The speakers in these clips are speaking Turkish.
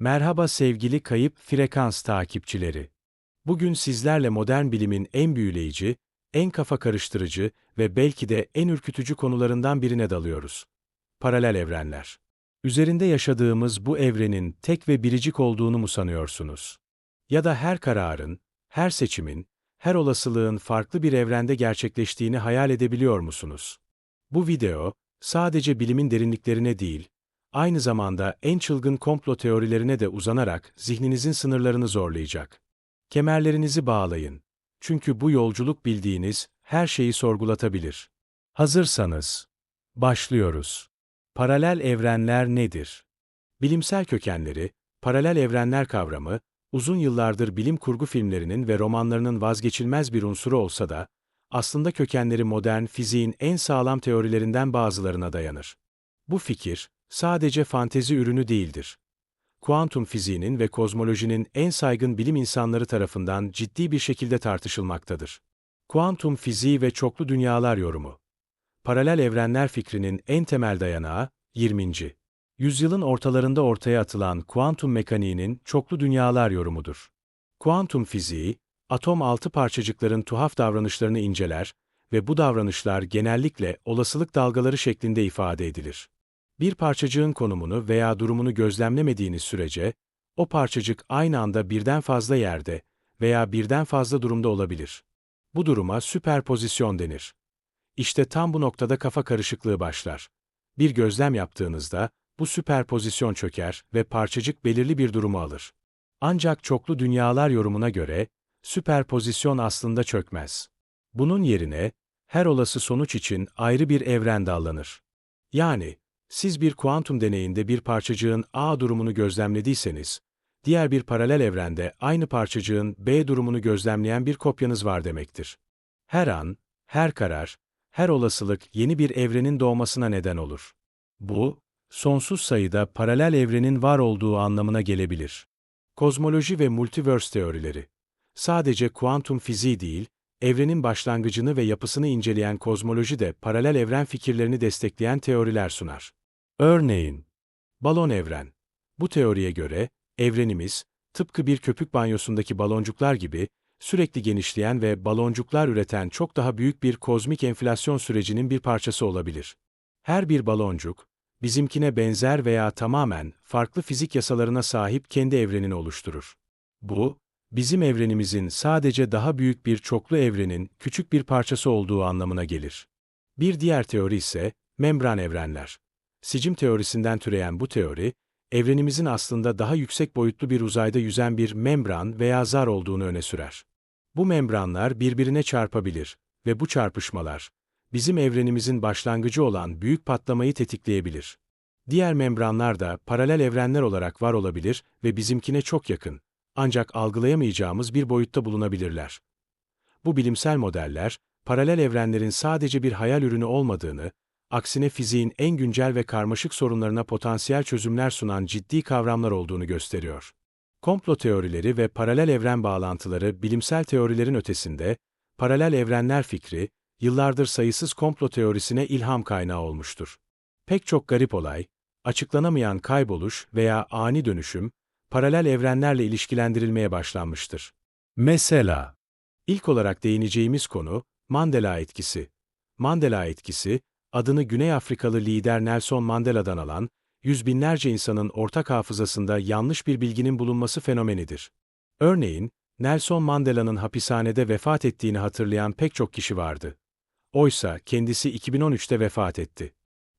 Merhaba sevgili kayıp frekans takipçileri. Bugün sizlerle modern bilimin en büyüleyici, en kafa karıştırıcı ve belki de en ürkütücü konularından birine dalıyoruz. Paralel evrenler. Üzerinde yaşadığımız bu evrenin tek ve biricik olduğunu mu sanıyorsunuz? Ya da her kararın, her seçimin, her olasılığın farklı bir evrende gerçekleştiğini hayal edebiliyor musunuz? Bu video, sadece bilimin derinliklerine değil, aynı zamanda en çılgın komplo teorilerine de uzanarak zihninizin sınırlarını zorlayacak. Kemerlerinizi bağlayın. Çünkü bu yolculuk bildiğiniz her şeyi sorgulatabilir. Hazırsanız, başlıyoruz. Paralel evrenler nedir? Bilimsel kökenleri, paralel evrenler kavramı, uzun yıllardır bilim kurgu filmlerinin ve romanlarının vazgeçilmez bir unsuru olsa da, aslında kökenleri modern fiziğin en sağlam teorilerinden bazılarına dayanır. Bu fikir, sadece fantezi ürünü değildir. Kuantum fiziğinin ve kozmolojinin en saygın bilim insanları tarafından ciddi bir şekilde tartışılmaktadır. Kuantum fiziği ve çoklu dünyalar yorumu. Paralel evrenler fikrinin en temel dayanağı, 20. yüzyılın ortalarında ortaya atılan kuantum mekaniğinin çoklu dünyalar yorumudur. Kuantum fiziği, atom altı parçacıkların tuhaf davranışlarını inceler ve bu davranışlar genellikle olasılık dalgaları şeklinde ifade edilir. Bir parçacığın konumunu veya durumunu gözlemlemediğiniz sürece, o parçacık aynı anda birden fazla yerde veya birden fazla durumda olabilir. Bu duruma süperpozisyon denir. İşte tam bu noktada kafa karışıklığı başlar. Bir gözlem yaptığınızda, bu süperpozisyon çöker ve parçacık belirli bir durumu alır. Ancak çoklu dünyalar yorumuna göre, süperpozisyon aslında çökmez. Bunun yerine, her olası sonuç için ayrı bir evren dallanır. Yani, siz bir kuantum deneyinde bir parçacığın A durumunu gözlemlediyseniz, diğer bir paralel evrende aynı parçacığın B durumunu gözlemleyen bir kopyanız var demektir. Her an, her karar, her olasılık yeni bir evrenin doğmasına neden olur. Bu, sonsuz sayıda paralel evrenin var olduğu anlamına gelebilir. Kozmoloji ve multiverse teorileri Sadece kuantum fiziği değil, evrenin başlangıcını ve yapısını inceleyen kozmoloji de paralel evren fikirlerini destekleyen teoriler sunar. Örneğin, balon evren. Bu teoriye göre, evrenimiz, tıpkı bir köpük banyosundaki baloncuklar gibi, sürekli genişleyen ve baloncuklar üreten çok daha büyük bir kozmik enflasyon sürecinin bir parçası olabilir. Her bir baloncuk, bizimkine benzer veya tamamen farklı fizik yasalarına sahip kendi evrenini oluşturur. Bu, bizim evrenimizin sadece daha büyük bir çoklu evrenin küçük bir parçası olduğu anlamına gelir. Bir diğer teori ise membran evrenler. Sicim teorisinden türeyen bu teori, evrenimizin aslında daha yüksek boyutlu bir uzayda yüzen bir membran veya zar olduğunu öne sürer. Bu membranlar birbirine çarpabilir ve bu çarpışmalar, bizim evrenimizin başlangıcı olan büyük patlamayı tetikleyebilir. Diğer membranlar da paralel evrenler olarak var olabilir ve bizimkine çok yakın, ancak algılayamayacağımız bir boyutta bulunabilirler. Bu bilimsel modeller, paralel evrenlerin sadece bir hayal ürünü olmadığını, aksine fiziğin en güncel ve karmaşık sorunlarına potansiyel çözümler sunan ciddi kavramlar olduğunu gösteriyor. Komplo teorileri ve paralel evren bağlantıları bilimsel teorilerin ötesinde, paralel evrenler fikri, yıllardır sayısız komplo teorisine ilham kaynağı olmuştur. Pek çok garip olay, açıklanamayan kayboluş veya ani dönüşüm, paralel evrenlerle ilişkilendirilmeye başlanmıştır. Mesela, ilk olarak değineceğimiz konu, Mandela etkisi. Mandela etkisi, adını Güney Afrikalı lider Nelson Mandela'dan alan, yüz binlerce insanın ortak hafızasında yanlış bir bilginin bulunması fenomenidir. Örneğin, Nelson Mandela'nın hapishanede vefat ettiğini hatırlayan pek çok kişi vardı. Oysa kendisi 2013'te vefat etti.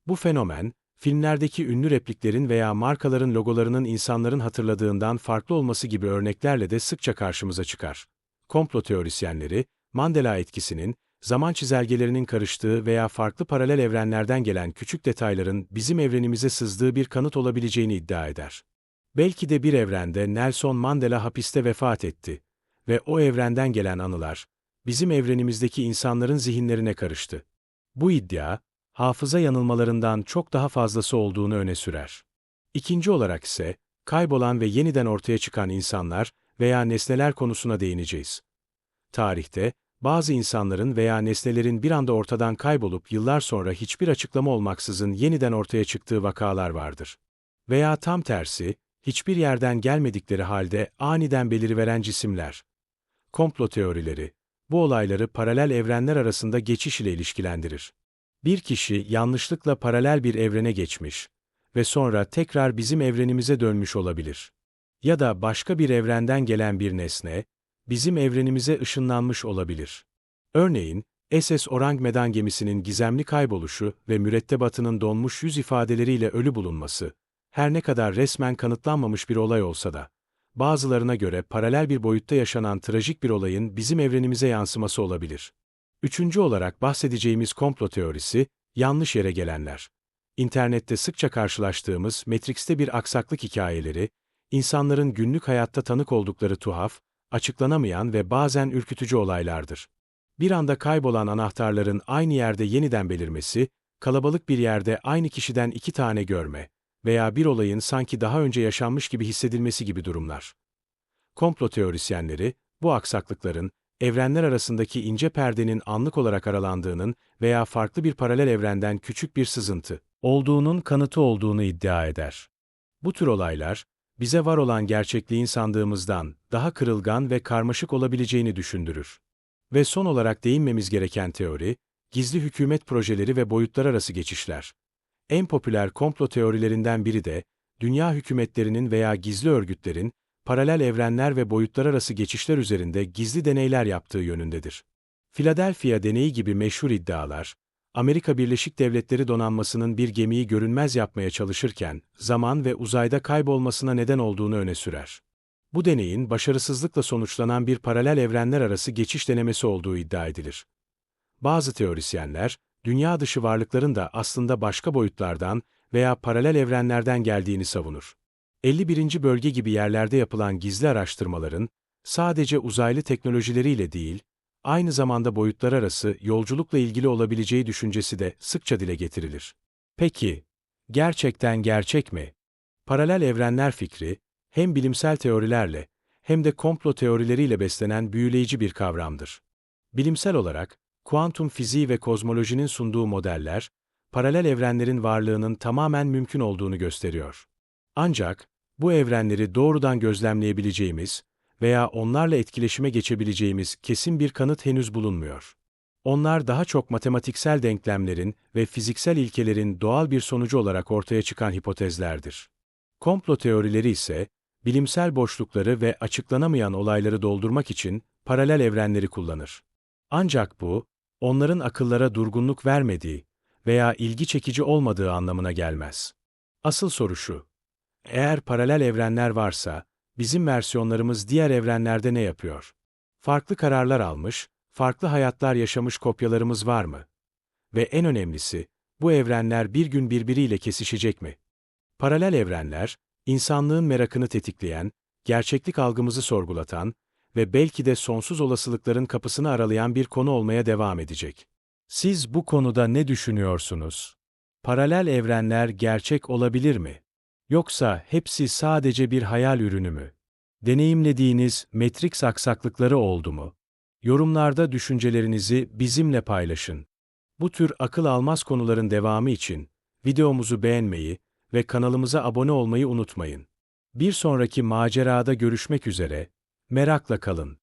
Bu fenomen, filmlerdeki ünlü repliklerin veya markaların logolarının insanların hatırladığından farklı olması gibi örneklerle de sıkça karşımıza çıkar. Komplo teorisyenleri, Mandela etkisinin, zaman çizelgelerinin karıştığı veya farklı paralel evrenlerden gelen küçük detayların bizim evrenimize sızdığı bir kanıt olabileceğini iddia eder. Belki de bir evrende Nelson Mandela hapiste vefat etti ve o evrenden gelen anılar, bizim evrenimizdeki insanların zihinlerine karıştı. Bu iddia, hafıza yanılmalarından çok daha fazlası olduğunu öne sürer. İkinci olarak ise, kaybolan ve yeniden ortaya çıkan insanlar veya nesneler konusuna değineceğiz. Tarihte, bazı insanların veya nesnelerin bir anda ortadan kaybolup yıllar sonra hiçbir açıklama olmaksızın yeniden ortaya çıktığı vakalar vardır. Veya tam tersi, hiçbir yerden gelmedikleri halde aniden beliriveren cisimler. Komplo teorileri, bu olayları paralel evrenler arasında geçiş ile ilişkilendirir. Bir kişi yanlışlıkla paralel bir evrene geçmiş ve sonra tekrar bizim evrenimize dönmüş olabilir. Ya da başka bir evrenden gelen bir nesne, bizim evrenimize ışınlanmış olabilir. Örneğin, SS Orang Medan gemisinin gizemli kayboluşu ve mürettebatının donmuş yüz ifadeleriyle ölü bulunması, her ne kadar resmen kanıtlanmamış bir olay olsa da, bazılarına göre paralel bir boyutta yaşanan trajik bir olayın bizim evrenimize yansıması olabilir. Üçüncü olarak bahsedeceğimiz komplo teorisi, yanlış yere gelenler. İnternette sıkça karşılaştığımız Matrix'te bir aksaklık hikayeleri, insanların günlük hayatta tanık oldukları tuhaf, açıklanamayan ve bazen ürkütücü olaylardır. Bir anda kaybolan anahtarların aynı yerde yeniden belirmesi, kalabalık bir yerde aynı kişiden iki tane görme veya bir olayın sanki daha önce yaşanmış gibi hissedilmesi gibi durumlar. Komplo teorisyenleri, bu aksaklıkların, evrenler arasındaki ince perdenin anlık olarak aralandığının veya farklı bir paralel evrenden küçük bir sızıntı olduğunun kanıtı olduğunu iddia eder. Bu tür olaylar, bize var olan gerçekliğin sandığımızdan daha kırılgan ve karmaşık olabileceğini düşündürür. Ve son olarak değinmemiz gereken teori, gizli hükümet projeleri ve boyutlar arası geçişler. En popüler komplo teorilerinden biri de, dünya hükümetlerinin veya gizli örgütlerin, paralel evrenler ve boyutlar arası geçişler üzerinde gizli deneyler yaptığı yönündedir. Philadelphia deneyi gibi meşhur iddialar, Amerika Birleşik Devletleri donanmasının bir gemiyi görünmez yapmaya çalışırken, zaman ve uzayda kaybolmasına neden olduğunu öne sürer. Bu deneyin başarısızlıkla sonuçlanan bir paralel evrenler arası geçiş denemesi olduğu iddia edilir. Bazı teorisyenler, dünya dışı varlıkların da aslında başka boyutlardan veya paralel evrenlerden geldiğini savunur. 51. bölge gibi yerlerde yapılan gizli araştırmaların, sadece uzaylı teknolojileriyle değil, aynı zamanda boyutlar arası yolculukla ilgili olabileceği düşüncesi de sıkça dile getirilir. Peki, gerçekten gerçek mi? Paralel evrenler fikri, hem bilimsel teorilerle hem de komplo teorileriyle beslenen büyüleyici bir kavramdır. Bilimsel olarak, kuantum fiziği ve kozmolojinin sunduğu modeller, paralel evrenlerin varlığının tamamen mümkün olduğunu gösteriyor. Ancak, bu evrenleri doğrudan gözlemleyebileceğimiz veya onlarla etkileşime geçebileceğimiz kesin bir kanıt henüz bulunmuyor. Onlar daha çok matematiksel denklemlerin ve fiziksel ilkelerin doğal bir sonucu olarak ortaya çıkan hipotezlerdir. Komplo teorileri ise, bilimsel boşlukları ve açıklanamayan olayları doldurmak için paralel evrenleri kullanır. Ancak bu, onların akıllara durgunluk vermediği veya ilgi çekici olmadığı anlamına gelmez. Asıl soru şu, eğer paralel evrenler varsa, bizim versiyonlarımız diğer evrenlerde ne yapıyor? Farklı kararlar almış, farklı hayatlar yaşamış kopyalarımız var mı? Ve en önemlisi, bu evrenler bir gün birbiriyle kesişecek mi? Paralel evrenler, insanlığın merakını tetikleyen, gerçeklik algımızı sorgulatan ve belki de sonsuz olasılıkların kapısını aralayan bir konu olmaya devam edecek. Siz bu konuda ne düşünüyorsunuz? Paralel evrenler gerçek olabilir mi? Yoksa hepsi sadece bir hayal ürünü mü? Deneyimlediğiniz Matrix aksaklıkları oldu mu? Yorumlarda düşüncelerinizi bizimle paylaşın. Bu tür akıl almaz konuların devamı için videomuzu beğenmeyi ve kanalımıza abone olmayı unutmayın. Bir sonraki macerada görüşmek üzere, merakla kalın.